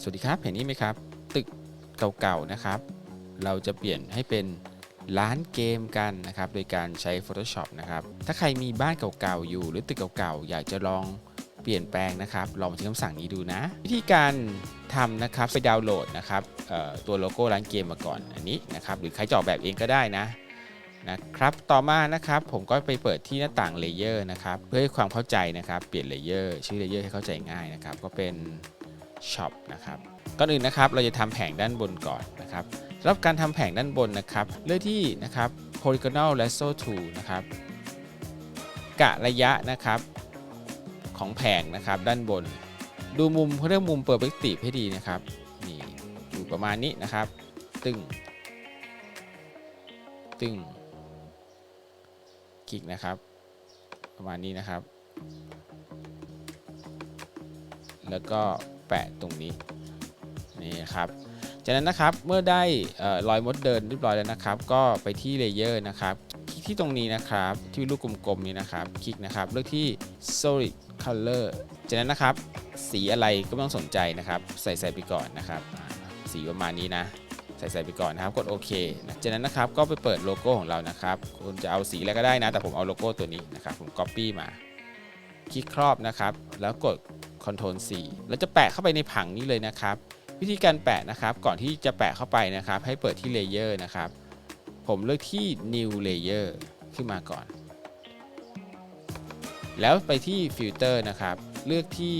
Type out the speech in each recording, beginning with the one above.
สวัสดีครับ เห็นนี้ไหมครับ ตึกเก่าๆนะครับ เราจะเปลี่ยนให้เป็นร้านเกมกันนะครับ โดยการใช้ Photoshop นะครับ ถ้าใครมีบ้านเก่าๆอยู่ หรือตึกเก่าๆ อยากจะลองเปลี่ยนแปลงนะครับ ลองใช้คำสั่งนี้ดูนะ วิธีการทำนะครับ ไปดาวน์โหลดนะครับตัวโลโก้ร้านเกมมาก่อนอันนี้นะครับ หรือใครจะออกแบบเองก็ได้นะนะครับ ต่อมานะครับผมก็ไปเปิดที่หน้าต่างเลเยอร์นะครับ เพื่อให้ความเข้าใจนะครับ เปลี่ยนเลเยอร์ชื่อเลเยอร์ให้เข้าใจง่ายนะครับ ก็เป็น Shop นะครับก่อนอื่นนะครับเราจะทำแผงด้านบนก่อนนะครับสำหรับการทำแผงด้านบนนะครับเลือกที่นะครับ polygonal lasso tool นะครับกะระยะนะครับของแผงนะครับด้านบน ดูมุมเรื่องมุม perspective ให้ดีนะครับนี่อยู่ประมาณนี้นะครับ ตึง ตึงคลิกนะครับ ประมาณนี้นะครับ แล้วก็ แปะตรงนี้นี่ครับจากนั้นนะครับเมื่อได้เอ่อรอยมดเดินเรียบร้อยแล้วนะครับ ก็ไปที่เลเยอร์นะครับคลิกที่ตรงนี้นะครับที่ลูกกลมๆนี้นะครับ คลิกนะครับเลือกที่ solid color จากนั้นนะครับ สีอะไรก็ไม่ต้องสนใจนะครับ ใส่ใส่ไปก่อนนะครับ สีประมาณนี้นะใส่ใส่ไปก่อนนะครับ กดโอเคนะจากนั้นนะครับก็ไปเปิดโลโก้ของเรานะครับ คุณจะเอาสีอะไรก็ได้นะ แต่ผมเอาโลโก้ตัวนี้นะครับ ผม Copy มา คลิกครอบนะครับ แล้วกด Ctrl C แล้วจะแปะเข้าไปในผังนี้เลยนะครับ วิธีการแปะนะครับ ก่อนที่จะแปะเข้าไปนะครับ ให้เปิดที่ Layer นะครับ ผมเลือกที่ New Layer ขึ้นมาก่อน แล้วไปที่ Filter นะครับ เลือกที่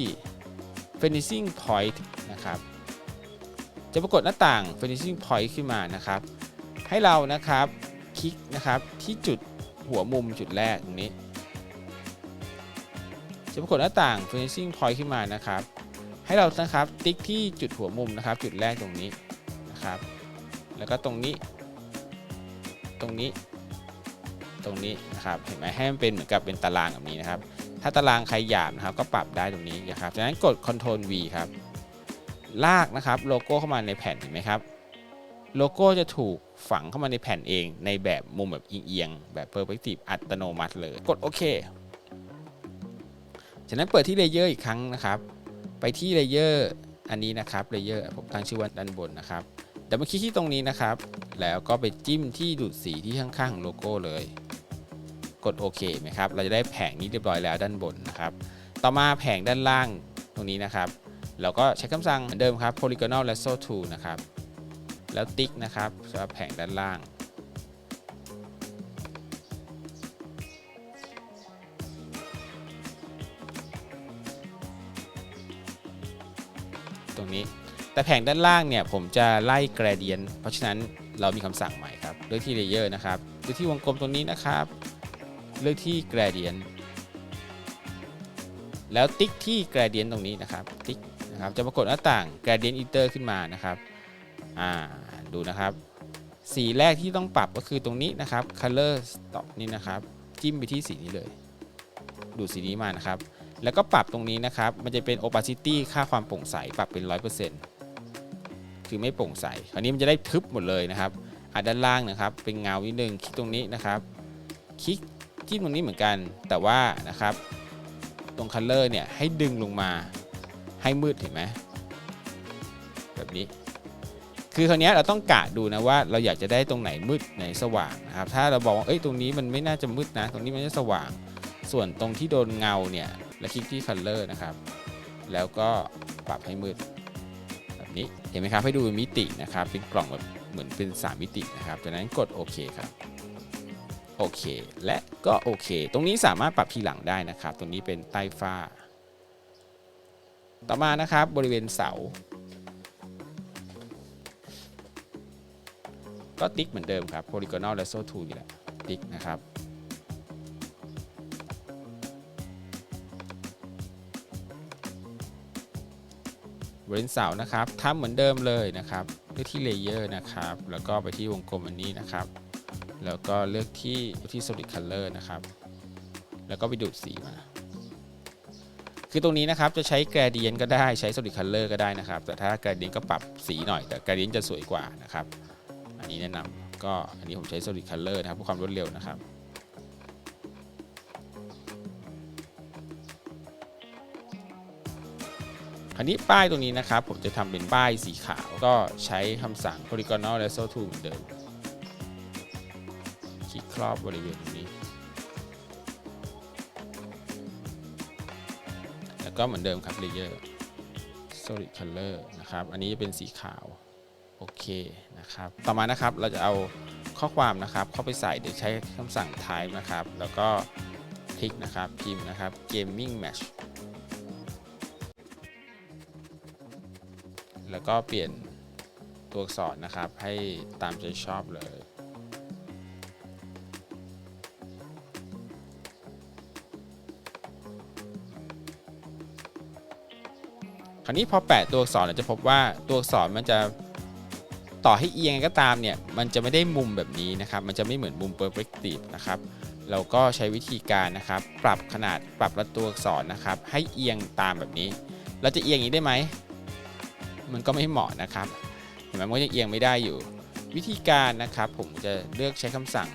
Finishing Point นะครับ จะปรากฏหน้าต่าง Finishing Point ขึ้นมานะครับ ให้เรานะครับคลิกนะครับที่จุดหัวมุมจุดแรกตรงนี้ จะปรากฏหน้าต่าง finishing point ขึ้นมานะครับ ให้เรานะครับติ๊กที่จุดหัวมุมนะครับ จุดแรกตรงนี้นะครับ แล้วก็ตรงนี้ ตรงนี้ตรงนี้นะครับเห็นไหมให้มันเป็นเหมือนกับเป็นตารางแบบนี้นะครับ ถ้าตารางใครหยาบนะครับ ก็ปรับได้ตรงนี้นะครับจากนั้นกด Ctrl V ครับลากนะครับโลโก้เข้ามาในแผ่นเห็นไหมครับโลโก้จะถูกฝังเข้ามาในแผ่นเองในแบบมุมแบบเอียงๆแบบ perspective อัตโนมัติเลย กดโอเค จากนั้นเปิดที่เลเยอร์อีกครั้งนะครับ ไปที่เลเยอร์อันนี้นะครับเลเยอร์ผมตั้งชื่อว่าด้านบนนะครับดับเบิลคลิกที่ตรงนี้นะครับ แล้วก็ไปจิ้มที่ดูดสีที่ข้างๆของโลโก้เลย กดโอเคไหมครับ เราจะได้แผงนี้เรียบร้อยแล้วด้านบนนะครับ ต่อมาแผงด้านล่างตรงนี้นะครับ เราก็ใช้คำสั่งเหมือนเดิมครับ polygonal lasso tool นะครับ แล้วติ๊กนะครับสำหรับแผงด้านล่าง รงนี้ แต่แผงด้านล่างเนี่ยผมจะไล่แกรเดียน เพราะฉะนั้นเรามีคำสั่งใหม่ครับ เลือกที่เลเยอร์นะครับเลือกที่วงกลมตรงนี้นะครับ เลือกที่แกรเดียน แล้วติ๊กที่แกรเดียนตรงนี้นะครับ ติ๊กนะครับ จะปรากฏหน้าต่างแกรเดียนอินเตอร์ขึ้นมานะครับ อ่า ดูนะครับ สีแรกที่ต้องปรับก็คือตรงนี้นะครับ color stop นี่นะครับ จิ้มไปที่สีนี้เลย ดูสีนี้มานะครับ แล้วก็ปรับตรงนี้นะครับ มันจะเป็น opacity ค่าความโปร่งใส ปรับเป็น 100%คือไม่โปร่งใส คราวนี้มันจะได้ทึบหมดเลยนะครับอะด้านล่างนะครับ เป็นเงานิดนึง คลิกตรงนี้นะครับ คลิกจิ้มตรงนี้เหมือนกัน แต่ว่านะครับ ตรง color เนี่ย ให้ดึงลงมา ให้มืดเห็นไหม แบบนี้ คือคราวนี้เราต้องกะดูนะว่า เราอยากจะได้ตรงไหนมืดไหนสว่างนะครับ ถ้าเราบอกว่า เอ้ย ตรงนี้มันไม่น่าจะมืดนะ ตรงนี้มันจะสว่าง ส่วนตรงที่โดนเงาเนี่ย และคลิกที่ color นะครับ แล้วก็ปรับให้มืดแบบนี้เห็นไหมครับให้ดูมิตินะครับ เป็นกล่องแบบเหมือนเป็น 3 มิตินะครับจากนั้นกดโอเคครับโอเค และก็โอเค ตรงนี้สามารถปรับทีหลังได้นะครับ ตรงนี้เป็นใต้ฝ้า ต่อมานะครับบริเวณเสา ก็ติ๊กเหมือนเดิมครับ polygonal lasso tool นี่แหละติ๊กนะครับ เวณเสานะครับทำเหมือนเดิมเลยนะครับ เลือกที่เลเยอร์นะครับ แล้วก็ไปที่วงกลมอันนี้นะครับ แล้วก็เลือกที่ที่ solid color นะครับ แล้วก็ไปดูดสีมา คือตรงนี้นะครับจะใช้ gradient ก็ได้ใช้ solid color ก็ได้นะครับ แต่ถ้า gradient ก็ปรับสีหน่อย แต่ gradient จะสวยกว่านะครับ อันนี้แนะนำก็อันนี้ผมใช้ solid color นะครับเพื่อความรวดเร็วนะครับ คราวนี้ป้ายตรงนี้นะครับ ผมจะทำเป็นป้ายสีขาว ก็ใช้คำสั่ง polygonal lasso tool เหมือนเดิม คลิกครอบบริเวณตรงนี้ แล้วก็เหมือนเดิมครับ layer solid color นะครับ อันนี้จะเป็นสีขาว โอเคนะครับ ต่อมานะครับเราจะเอาข้อความนะครับ เข้าไปใส่โดยใช้คำสั่ง type นะครับ แล้วก็คลิกนะครับ พิมพ์นะครับ gaming match แล้วก็เปลี่ยนตัวอักษรนะครับ ให้ตามใจชอบเลย คราวนี้พอแปะตัวอักษรเราจะพบว่าตัวอักษรมันจะต่อให้เอียงก็ตามเนี่ย มันจะไม่ได้มุมแบบนี้นะครับ มันจะไม่เหมือนมุม perspective นะครับ เราก็ใช้วิธีการนะครับ ปรับขนาดปรับระตัวอักษรนะครับ ให้เอียงตามแบบนี้ เราจะเอียงอย่างนี้ได้ไหม มันก็ไม่เหมาะนะครับเห็นไหมมันก็ยังเอียงไม่ได้อยู่ วิธีการนะครับผมจะเลือกใช้คำสั่ง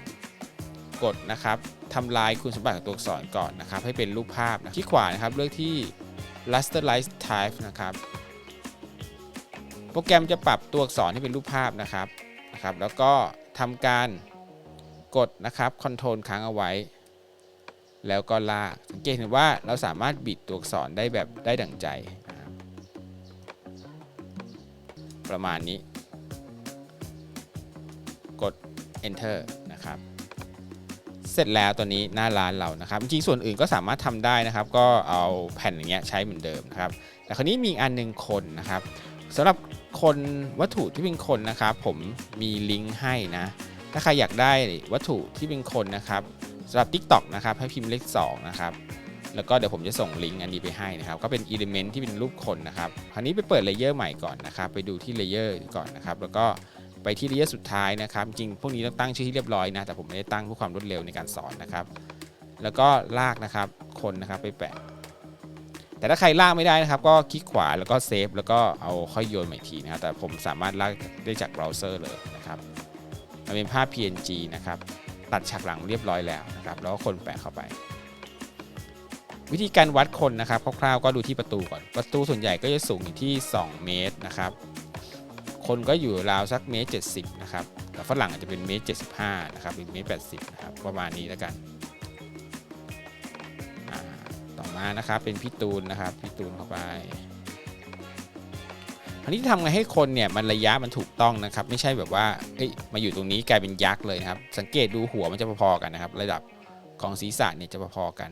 กดนะครับทำลายคุณสมบัติของตัวอักษรก่อนนะครับ ให้เป็นรูปภาพนะที่ขวานะครับเลือกที่ rasterize type นะครับโปรแกรมจะปรับตัวอักษรให้เป็นรูปภาพนะครับนะครับ แล้วก็ทำการกดนะครับคอนโทรลค้างเอาไว้ แล้วก็ลากสังเกตเห็นว่าเราสามารถบิดตัวอักษรได้แบบได้ดั่งใจ ประมาณนี้ กด enter นะครับ เสร็จแล้วตัวนี้หน้าร้านเรานะครับ จริงส่วนอื่นก็สามารถทำได้นะครับ ก็เอาแผ่นอย่างเงี้ยใช้เหมือนเดิมนะครับ แต่คราวนี้มีอันหนึ่งคนนะครับสำหรับคนวัตถุที่เป็นคนนะครับ ผมมีลิงก์ให้นะ ถ้าใครอยากได้วัตถุที่เป็นคนนะครับสำหรับ TikTok นะครับให้พิมพ์เลข2นะครับ แล้วก็เดี๋ยวผมจะส่งลิงก์อันนี้ไปให้นะครับ ก็เป็นอิเลเมนที่เป็นรูปคนนะครับ คราวนี้ไปเปิดเลเยอร์ใหม่ก่อนนะครับ ไปดูที่เลเยอร์ก่อนนะครับ แล้วก็ไปที่เลเยอร์สุดท้ายนะครับ จริงพวกนี้ต้องตั้งชื่อที่เรียบร้อยนะ แต่ผมไม่ได้ตั้งเพื่อความรวดเร็วในการสอนนะครับ แล้วก็ลากนะครับ คนนะครับไปแปะ แต่ถ้าใครลากไม่ได้นะครับ ก็คลิกขวาแล้วก็เซฟแล้วก็เอาค่อยโยนใหม่ทีนะครับ แต่ผมสามารถลากได้จากเบราว์เซอร์เลยนะครับ มันเป็นภาพ PNG นะครับ ตัดฉากหลังเรียบร้อยแล้วนะครับ แล้วก็คนแปะเข้าไป วิธีการวัดคนนะครับคร่าวๆก็ดูที่ประตูก่อน ประตูส่วนใหญ่ก็จะสูงอยู่ที่ 2 เมตรนะครับ คนก็อยู่ราวสักเมตร70นะครับแต่ฝรั่งอาจจะเป็นเมตร75นะครับหรือเมตร80นะครับประมาณนี้แล้วกันต่อมานะครับเป็นพี่ตูนนะครับพี่ตูนเข้าไปอันนี้ทำไงให้คนเนี่ยมันระยะมันถูกต้องนะครับไม่ใช่แบบว่าเอ้ยมาอยู่ตรงนี้กลายเป็นยักษ์เลยครับ สังเกตดูหัวมันจะพอๆกันนะครับ ระดับของศีรษะเนี่ยจะพอๆกัน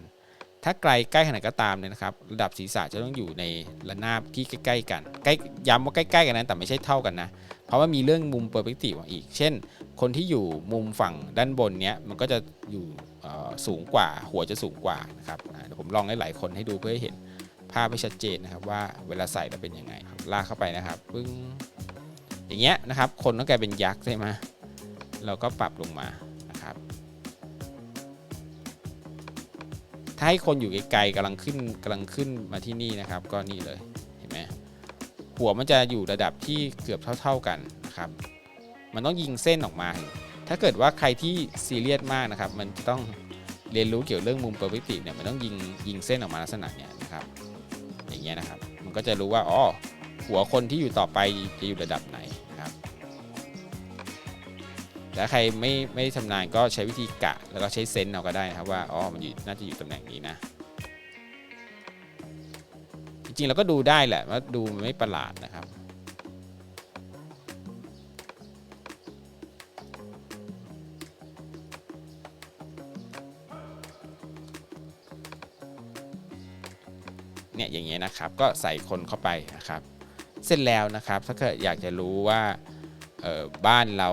ถ้าไกลใกล้ขนาดก็ตามเนี่ยนะครับระดับศีรษะจะต้องอยู่ในระนาบที่ใกล้ ๆ กันใกล้ย้ำว่าใกล้ๆกันนั้นแต่ไม่ใช่เท่ากันนะ เพราะว่ามีเรื่องมุมเปอร์เปกตีฟอีก เช่น คนที่อยู่มุมฝั่งด้านบนเนี้ยมันก็จะอยู่สูงกว่าหัวจะสูงกว่านะครับเดี๋ยวผมลองให้หลายคนให้ดูเพื่อให้เห็นภาพให้ชัดเจนนะครับว่าเวลาใส่แล้วเป็นยังไงลากเข้าไปนะครับปึ้งอย่างเงี้ยนะครับคนต้องกลายเป็นยักษ์ใช่ไหมเราก็ปรับลงมา ถ้าให้คนอยู่ไกลๆกำลังขึ้นกำลังขึ้นมาที่นี่นะครับ ก็นี่เลยเห็นไหมหัวมันจะอยู่ระดับที่เกือบเท่า ๆกันนะครับ มันต้องยิงเส้นออกมา ถ้าเกิดว่าใครที่ซีเรียสมากนะครับ มันจะต้องเรียนรู้เกี่ยวเรื่องมุมเปอร์เฟกตีฟเนี่ยมันต้องยิงยิงเส้นออกมาลักษณะเนี้ยนะครับ อย่างเงี้ยนะครับ มันก็จะรู้ว่าอ๋อหัวคนที่อยู่ต่อไปจะอยู่ระดับไหน แต่ใครไม่ไม่ชำนาญก็ใช้วิธีกะ แล้วก็ใช้เซนส์เอาก็ได้นะครับว่าอ๋อมันอยู่น่าจะอยู่ตำแหน่งนี้นะ จริงๆเราก็ดูได้แหละว่าดูมันไม่ประหลาดนะครับเนี่ยอย่างเงี้ยนะครับก็ใส่คนเข้าไปนะครับ เสร็จแล้วนะครับถ้าเกิดอยากจะรู้ว่าบ้านเรา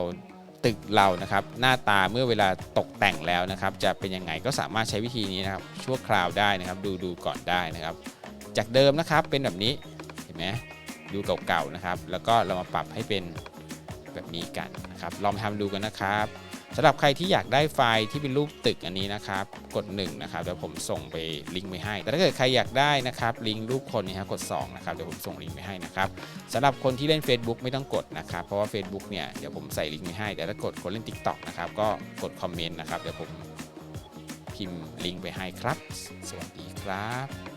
ตึกเรานะครับหน้าตาเมื่อเวลาตกแต่งแล้วนะครับ จะเป็นยังไงก็สามารถใช้วิธีนี้นะครับ ชั่วคราวได้นะครับ ดูดูก่อนได้นะครับ จากเดิมนะครับเป็นแบบนี้เห็นไหมดูเก่าๆนะครับ แล้วก็เรามาปรับให้เป็นแบบนี้กันนะครับ ลองทำดูกันนะครับ สำหรับใครที่อยากได้ไฟล์ที่เป็นรูปตึกอันนี้นะครับ กด1นะครับเดี๋ยวผมส่งไปลิงก์ไปให้ แต่ถ้าเกิดใครอยากได้นะครับลิงก์รูปคนนี่ครับกด2นะครับเดี๋ยวผมส่งลิงก์ไปให้นะครับสำหรับคนที่เล่น Facebook ไม่ต้องกดนะครับ เพราะว่า Facebook เนี่ยเดี๋ยวผมใส่ลิงก์ไปให้ แต่ถ้ากดคนเล่น TikTok นะครับก็กดคอมเมนต์นะครับเดี๋ยวผมพิมพ์ลิงก์ไปให้ครับ สวัสดีครับ